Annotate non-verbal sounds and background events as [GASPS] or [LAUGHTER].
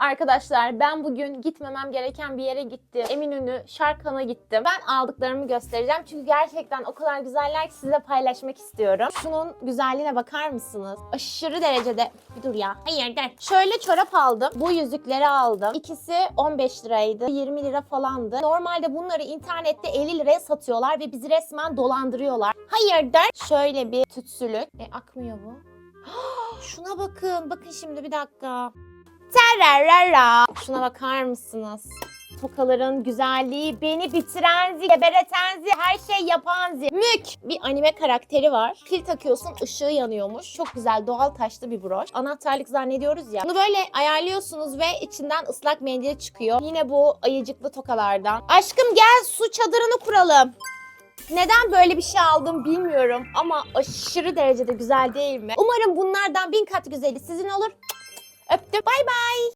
Arkadaşlar ben bugün gitmemem gereken bir yere gittim. Eminönü Şarkan'a gittim. Ben aldıklarımı göstereceğim. Çünkü gerçekten o kadar güzeller ki size paylaşmak istiyorum. Şunun güzelliğine bakar mısınız? Aşırı derecede... Bir dur ya. Hayırdır. Şöyle çorap aldım. Bu yüzükleri aldım. İkisi 15 liraydı. 20 lira falandı. Normalde bunları internette 50 liraya satıyorlar ve bizi resmen dolandırıyorlar. Hayırdır. Şöyle bir tütsülük. E akmıyor bu. [GASPS] Şuna bakın. Bakın şimdi bir dakika. Tererera. Şuna bakar mısınız? Tokaların güzelliği, beni bitiren zi, gebereten zi, her şey yapan zi. Mük! Bir anime karakteri var. Pil takıyorsun, ışığı yanıyormuş. Çok güzel, doğal taşlı bir broş. Anahtarlık zannediyoruz ya. Bunu böyle ayarlıyorsunuz ve içinden ıslak mendil çıkıyor. Yine bu ayıcıklı tokalardan. Aşkım gel su çadırını kuralım. Neden böyle bir şey aldım bilmiyorum ama aşırı derecede güzel değil mi? Umarım bunlardan bin kat güzeli sizin olur. Bay bay.